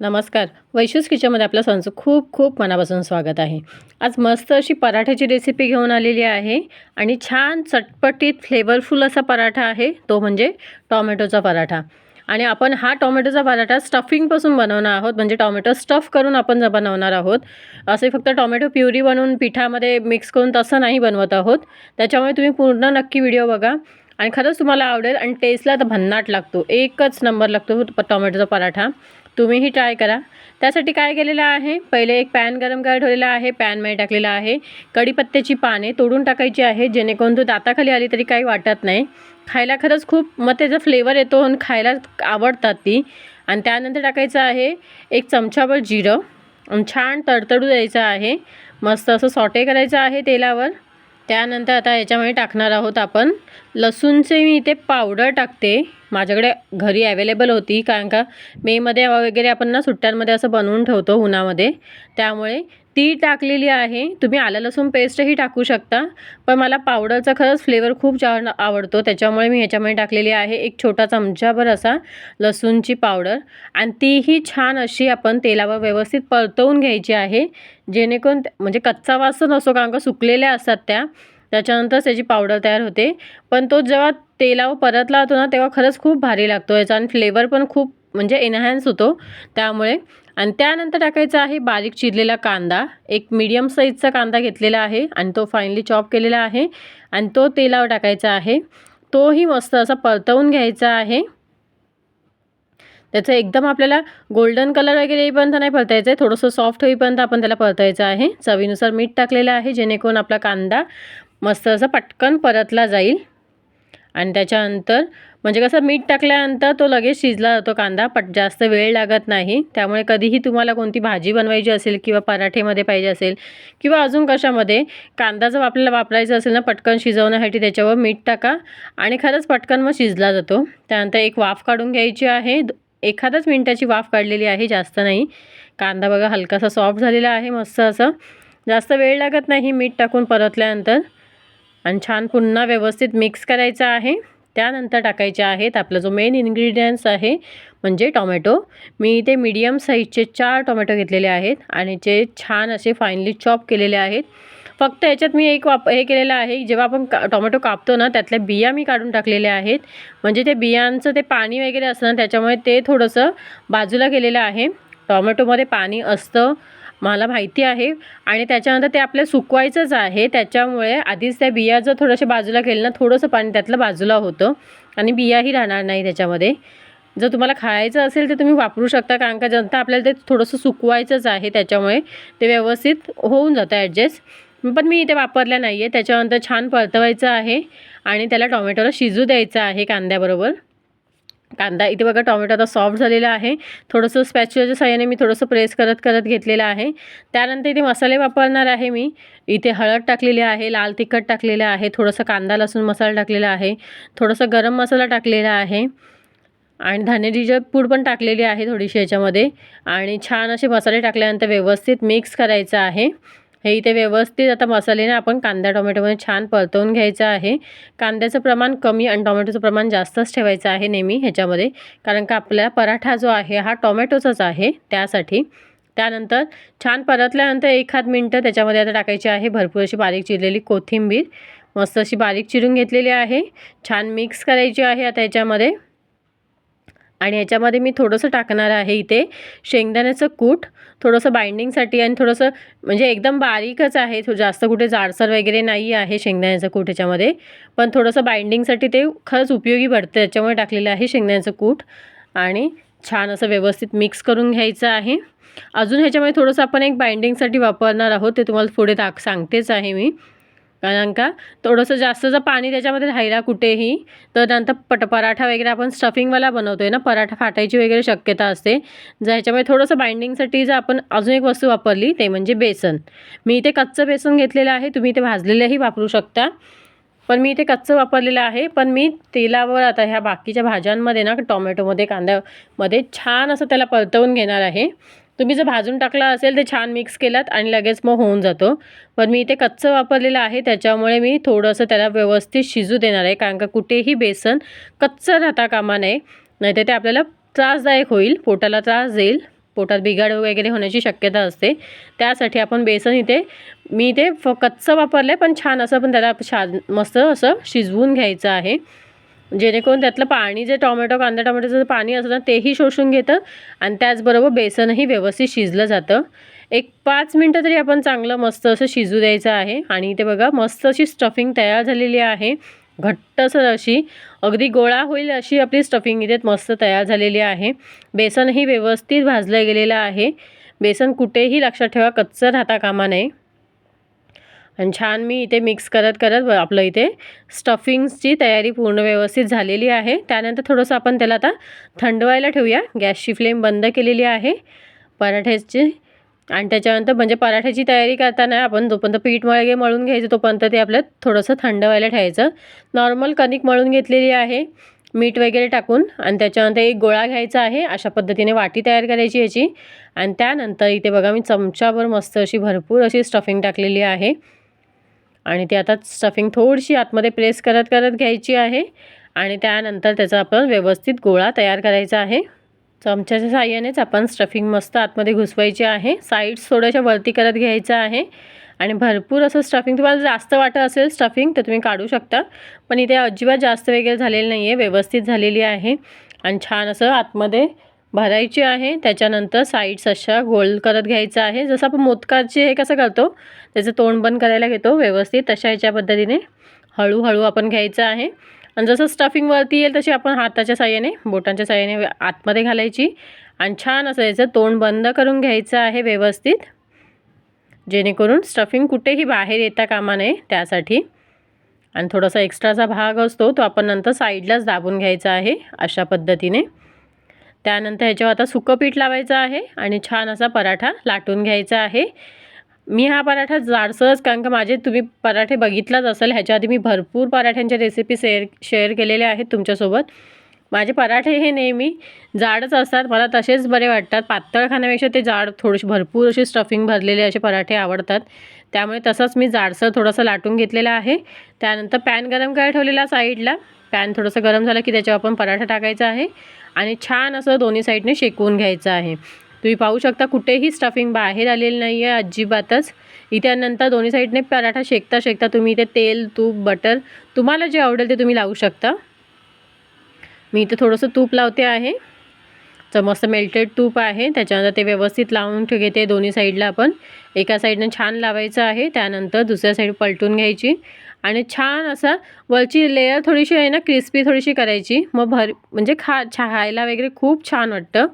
नमस्कार. वैशूस किचनमध्ये आपलं संचं खूप खूप मनापासून स्वागत आहे. आज मस्त अशी पराठ्याची रेसिपी घेऊन आलेली आहे आणि छान चटपटीत फ्लेवरफुल असा पराठा आहे तो म्हणजे टॉमॅटोचा पराठा. आणि आपण हा टॉमॅटोचा पराठा स्टफिंगपासून बनवणार आहोत म्हणजे टॉमॅटो स्टफ करून आपण बनवणार आहोत असे फक्त टॉमॅटो प्युरी बनवून पिठामध्ये मिक्स करून तसं नाही बनवत आहोत. त्याच्यामुळे तुम्ही पूर्ण नक्की व्हिडिओ बघा. आणि खरंच तुम्हाला आवडेल आणि टेस्टला तर भन्नाट लागतो. एकच नंबर लागतो टॉमॅटोचा पराठा. तुम्हीही ट्राय करा. त्यासाठी काय केलेलं आहे? पहिले एक पॅन गरम करायला ठेवलेला आहे. पॅनमध्ये टाकलेला आहे. कढीपत्त्याची पाने तोडून टाकायची आहे. जेणेकरून तो दाताखाली आली तरी काही वाटत नाही. खायला खरंच खूप मग त्याचा फ्लेवर येतो आणि खायला आवडतात ती. आणि त्यानंतर टाकायचं आहे एक चमचाभर जिरं. आणि छान तडतडू द्यायचं आहे. मस्त असं सॉटे करायचं आहे तेलावर. त्यानंतर आता याच्यामध्ये टाकणार आहोत आपण. लसूणचे मी इथे पावडर टाकते. माझ्याकडे घरी अवेलेबल होती कारण का मेमध्ये वगैरे आपण ना सुट्ट्यांमध्ये असं बनवून ठेवतो उन्हामध्ये. त्यामुळे ती टाकलेली आहे. तुम्ही आलं लसूण पेस्टही टाकू शकता. पण मला पावडरचा खरंच फ्लेवर खूप छान आवडतो. त्याच्यामुळे मी ह्याच्यामध्ये टाकलेली आहे. एक छोटा चमचाभर असा लसूणची पावडर. आणि तीही छान अशी आपण तेलावर व्यवस्थित परतवून घ्यायची आहे. जेणेकरून म्हणजे कच्चा वास नसतो कारण का सुकलेल्या असतात त्या. त्याच्यानंतर त्याची पावडर तयार होते. पण तो जेव्हा तेलावर परतला होतो ना तेव्हा खरंच खूप भारी लागतो. याचा आणि फ्लेवर पण खूप म्हणजे एनहॅन्स होतो. त्यामुळे आणि त्यानंतर टाकायचा आहे बारीक चिरलेला कांदा. एक मीडियम साईजचा कांदा घेतलेला आहे आणि तो फाईनली चॉप केलेला आहे आणि तो तेलावर टाकायचा आहे. तोही मस्त असा परतवून घ्यायचा आहे. त्याचं एकदम आपल्याला गोल्डन कलर वगैरे येईपर्यंत नाही परतायचं आहे. थोडंसं सॉफ्ट होईपर्यंत आपण त्याला परतायचं आहे. चवीनुसार मीठ टाकलेलं आहे जेणेकरून आपला कांदा मस्त असा पटकन परतला जाईल. आणि त्याच्यानंतर म्हणजे कसं मीठ टाकल्यानंतर तो लगेच शिजला जातो कांदा पट जास्त वेळ लागत नाही. त्यामुळे कधीही तुम्हाला कोणती भाजी बनवायची असेल किंवा पराठेमध्ये पाहिजे असेल किंवा अजून कशामध्ये कांदा जर आपल्याला वापरायचा असेल ना पटकन शिजवण्यासाठी त्याच्यावर मीठ टाका आणि खरंच पटकन मग शिजला जातो. त्यानंतर एक वाफ काढून घ्यायची आहे. एखाद्याच मिनटाची वाफ काढलेली आहे जास्त नाही. कांदा बघा हलकासा सॉफ्ट झालेला आहे मस्त असं. जास्त वेळ लागत नाही मीठ टाकून परतल्यानंतर. आणि छान पुन्हा व्यवस्थित मिक्स करायचं आहे. त्यानंतर टाकायचे आहेत आपला जो मेन इन्ग्रेडियंट्स आहे म्हणजे टॉमॅटो. मी इथे मीडियम साईजचे चार टोमॅटो घेतलेले आहेत आणि जे छान असे फाईनली चॉप केलेले आहेत. फक्त याच्यात मी एक वाप हे केलेलं आहे जेव्हा आपण का टोमॅटो कापतो ना त्यातल्या बिया मी काढून टाकलेल्या आहेत. म्हणजे ते बियांचं ते पाणी वगैरे असतं ना त्याच्यामुळे ते थोडंसं बाजूला केलेलं आहे. टॉमॅटोमध्ये पाणी असतं. मला माहिती आहे. आणि त्याच्यानंतर ते आपल्या सुकवायचंच आहे. त्याच्यामुळे आधीच त्या बिया जर थोडंशा बाजूला केलं ना थोडंसं पाणी त्यातलं बाजूला होतं. आणि बियाही राहणार नाही त्याच्यामध्ये. जर तुम्हाला खायचं असेल तर तुम्ही वापरू शकता कारण का जनता आपल्याला ते थोडंसं सुकवायचंच आहे. त्याच्यामुळे ते व्यवस्थित होऊन जातं ॲडजस्ट पण मी इथे वापरल्या नाही आहे त्याच्यानंतर छान परतवायचं आहे. आणि त्याला टॉमॅटोला शिजू द्यायचं आहे कांद्याबरोबर. कांदा इथे बघा टॉमॅटो आता सॉफ्ट झालेला आहे. थोडंसं स्पॅच्युलाच्या साह्याने मी थोडंसं प्रेस करत करत घेतलेलं आहे. त्यानंतर इथे मसाले वापरणार आहे मी. इथे हळद टाकलेली आहे लाल तिखट टाकलेलं आहे थोडंसं कांदा लसूण मसाला टाकलेला आहे थोडंसं गरम मसाला टाकलेला आहे आणि धनेजीचं पूड पण टाकलेली आहे थोडीशी याच्यामध्ये. आणि छान असे मसाले टाकल्यानंतर व्यवस्थित मिक्स करायचं आहे. हे इथे व्यवस्थित आता मसाल्याने आपण कांदा टोमॅटोमध्ये छान परतवून घ्यायचं आहे. कांद्याचं प्रमाण कमी आणि टोमॅटोचं प्रमाण जास्तच ठेवायचं आहे नेहमी ह्याच्यामध्ये. कारण का आपला पराठा जो आहे हा टोमॅटोचाच आहे त्यासाठी. त्यानंतर छान परतल्यानंतर एखाद मिनटं त्याच्यामध्ये आता टाकायची आहे भरपूर अशी बारीक चिरलेली कोथिंबीर. मस्त अशी बारीक चिरून घेतलेली आहे. छान मिक्स करायची आहे आता याच्यामध्ये आणि याच्यामध्ये मी थोडंसं टाकणार आहे इथे शेंगदाण्याचं कूट. थोडंसं बाइंडिंगसाठी आणि थोडंसं म्हणजे एकदम बारीकच आहे. थो जास्त कुठे जाडसर वगैरे नाही आहे शेंगदाण्याचं कूट याच्यामध्ये. पण थोडंसं बाइंडिंगसाठी ते खरंच उपयोगी पडतं. त्याच्यामुळे टाकलेलं आहे शेंगदाण्याचं कूट. आणि छान असं व्यवस्थित मिक्स करून घ्यायचं आहे. अजून ह्याच्यामध्ये थोडंसं आपण एक बाइंडिंगसाठी वापरणार आहोत. ते तुम्हाला पुढे दाख सांगतेच आहे मी. कारण का? थोडंसं जास्त जर पाणी त्याच्यामध्ये राहिला कुठेही तर नंतर पट पराठा वगैरे आपण स्टफिंगवाला बनवतो आहे ना? पराठा फाटायची वगैरे शक्यता असते. जर ह्याच्यामध्ये थोडंसं बाइंडिंगसाठी जर आपण अजून एक वस्तू वापरली ते म्हणजे बेसन. मी इथे कच्चं बेसन घेतलेलं आहे तुम्ही ते भाजलेलंही वापरू शकता. पण मी इथे कच्चं वापरलेलं आहे पण मी तेलावर आता ह्या बाकीच्या भाज्यांमध्ये ना टोमॅटोमध्ये कांद्यामध्ये छान असं त्याला परतवून घेणार आहे. तुम्ही जर भाजून टाकला असेल ते छान मिक्स केलात आणि लगेच मग होऊन जातो. पण मी इथे कच्चं वापरलेलं आहे त्याच्यामुळे मी थोडंसं त्याला व्यवस्थित शिजू देणार आहे. कारण का कुठेही बेसन कच्चं राहता कामा नये. नाहीतर ते आपल्याला त्रासदायक होईल पोटाला त्रास देईल. पोटात बिघाड वगैरे होण्याची शक्यता असते. त्यासाठी आपण बेसन इथे मी इथे फ कच्चं वापरलं आहे पण छान असं पण त्याला छान मस्त असं शिजवून घ्यायचं आहे. जेणेकरून त्यातलं पाणी जे टॉमॅटो कांदा टोमॅटोचं पाणी असतं ना तेही शोषून घेतं आणि त्याचबरोबर बेसनही व्यवस्थित शिजलं जातं. एक पाच मिनटं तरी आपण चांगलं मस्त असं शिजू द्यायचं आहे आणि इथे बघा मस्त अशी स्टफिंग तयार झालेली आहे. घट्टसर अशी अगदी गोळा होईल अशी आपली स्टफिंग इथे मस्त तयार झालेली आहे. बेसनही व्यवस्थित भाजलं गेलेलं आहे. बेसन कुठेही लक्षात ठेवा कच्चं राहता कामा नये. आणि छान मी इथे मिक्स करत करत आपलं इथे स्टफिंग्सची तयारी पूर्ण व्यवस्थित झालेली आहे. त्यानंतर थोडंसं आपण त्याला आता थंडवायला ठेवूया. गॅसची फ्लेम बंद केलेली आहे. पराठ्याची आणि त्याच्यानंतर म्हणजे पराठ्याची तयारी करताना आपण जोपर्यंत पीठ मळगे मळून घ्यायचं तोपर्यंत ते आपलं थोडंसं थंड व्हायला ठेवायचं. नॉर्मल कणिक मळून घेतलेली आहे. मीठ वगैरे टाकून आणि त्याच्यानंतर एक गोळा घ्यायचा आहे. अशा पद्धतीने वाटी तयार करायची याची. आणि त्यानंतर इथे बघा मी चमच्यावर मस्त अशी भरपूर अशी स्टफिंग टाकलेली आहे. आणि ती आता स्टफिंग थोडीशी आतमध्ये प्रेस करत करत घ्यायची आहे. आणि त्यानंतर त्याचा आपण व्यवस्थित गोळा तयार करायचा आहे. चमच्याच्या साह्यानेच आपण स्टफिंग मस्त आतमध्ये घुसवायची आहे. साईड्स थोड्याशा वरती करत घ्यायचं आहे. आणि भरपूर असं स्टफिंग तुम्हाला जास्त वाटत असेल स्टफिंग तर तुम्ही काढू शकता. पण इथे अजिबात जास्त वगैरे झालेलं नाही आहे व्यवस्थित झालेली आहे. आणि छान असं आतमध्ये भरायची आहे. त्याच्यानंतर साईड्स अशा गोल करत घ्यायचं आहे. जसं आपण मोदकाचे हे कसं करतो त्याचं तोंड बंद करायला घेतो व्यवस्थित तशा ह्याच्या पद्धतीने हळूहळू आपण घ्यायचं आहे. आणि जसं स्टफिंगवरती येईल तशी आपण हाताच्या साह्याने बोटांच्या साह्याने आतमध्ये घालायची. आणि छान असं याचं तोंड बंद करून घ्यायचं आहे व्यवस्थित. जेणेकरून स्टफिंग कुठेही बाहेर येता कामा नये त्यासाठी. आणि थोडासा एक्स्ट्राचा भाग असतो तो आपण नंतर साईडलाच दाबून घ्यायचा आहे अशा पद्धतीने. त्यानंतर ह्याच्यावर आता सुकं पीठ लावायचं आहे आणि छान असा पराठा लाटून घ्यायचा आहे. मी हा पराठा जाडसरच कारण का माझे तुम्ही पराठे बघितलाच असेल ह्याच्या आधी मी भरपूर पराठ्यांच्या रेसिपी शेअर शेअर केलेल्या आहेत तुमच्यासोबत. माझे पराठे हे नेहमी जाडच असतात मला तसेच बरे वाटतात. पातळ खाण्यापेक्षा ते जाड थोडेसे भरपूर असे स्टफिंग भरलेले असे पराठे आवडतात. त्यामुळे तसंच मी जाडसर थोडंसं लाटून घेतलेलं आहे. त्यानंतर पॅन गरम करायला ठेवलेला साईडला पॅन थोडंसं गरम झालं की त्याच्यावर आपण पराठा टाकायचा आहे. आणि छान असं दोन्ही साईडने शेकवून घ्यायचं आहे. तुम्ही पाहू शकता कुठेही स्टफिंग बाहेर आलेलं नाही आहे अजिबातच. इथे नंतर दोन्ही साईडने पराठा शेकता शेकता तुम्ही इथे तेल तूप बटर तुम्हाला जे आवडेल ते तुम्ही लावू शकता. मी इथे थोडंसं तूप लावते आहे. तर मस्त मेल्टेड तूप आहे. त्याच्यानंतर ते व्यवस्थित लावून घेते दोन्ही साईडला आपण. एका साईडनं छान लावायचं आहे. त्यानंतर दुसऱ्या साईड पलटून घ्यायची. आणि छान असं वरची लेअर थोडीशी आहे ना क्रिस्पी थोडीशी करायची. मग भर म्हणजे खा खायला वगैरे खूप छान वाटतं.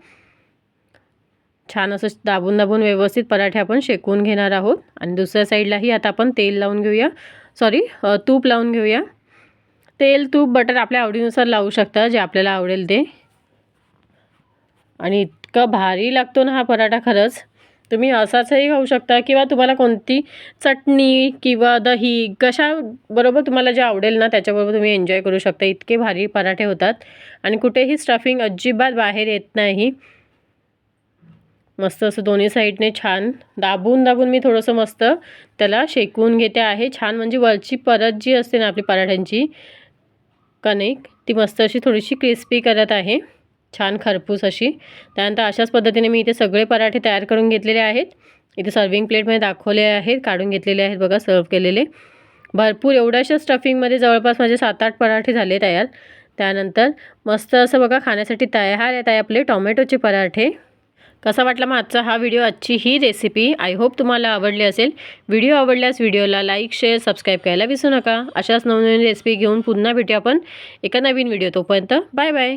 छान असं दाबून दाबून व्यवस्थित पराठे आपण शेकवून घेणार आहोत. आणि दुसऱ्या साईडलाही आता आपण तेल लावून घेऊया. सॉरी तूप लावून घेऊया. तेल तूप बटर आपल्या आवडीनुसार लावू शकता जे आपल्याला आवडेल ते. आणि इतका भारी लागतो ना हा पराठा खरंच. तुम्ही असाचही खाऊ शकता किंवा तुम्हाला कोणती चटणी किंवा दही कशाबरोबर तुम्हाला जे आवडेल ना त्याच्याबरोबर तुम्ही एन्जॉय करू शकता. इतके भारी पराठे होतात आणि कुठेही स्टफिंग अजिबात बाहेर येत नाही. मस्त असं दोन्ही साईडने छान दाबून दाबून मी थोडंसं मस्त त्याला शेकवून घेते आहे. छान म्हणजे वरची परत जी असते ना आपली पराठ्यांची कणिक ती मस्त अशी थोडीशी क्रिस्पी करत आहे. छान खरपूस अशी. त्यानंतर अशाच पद्धतीने मी इथे सगळे पराठे तयार करून घेतलेले आहेत. इथे सर्विंग प्लेटमध्ये दाखवले आहेत काढून घेतलेले आहेत बघा सर्व केलेले. भरपूर एवढ्याशा स्टफिंगमध्ये जवळपास माझे सात आठ पराठे झाले तयार. त्यानंतर मस्त असं बघा खाण्यासाठी तयार आहेत आहे आपले टॉमॅटोचे पराठे. कसा वाटला मग आजचा हा व्हिडिओ आजची ही रेसिपी आय होप तुम्हाला आवडली असेल. व्हिडिओ आवडल्यास व्हिडिओला लाईक शेअर सबस्क्राईब करायला विसरू नका. अशाच नवनवीन रेसिपी घेऊन पुन्हा भेटू आपण एका नवीन व्हिडिओ तोपर्यंत. Bye bye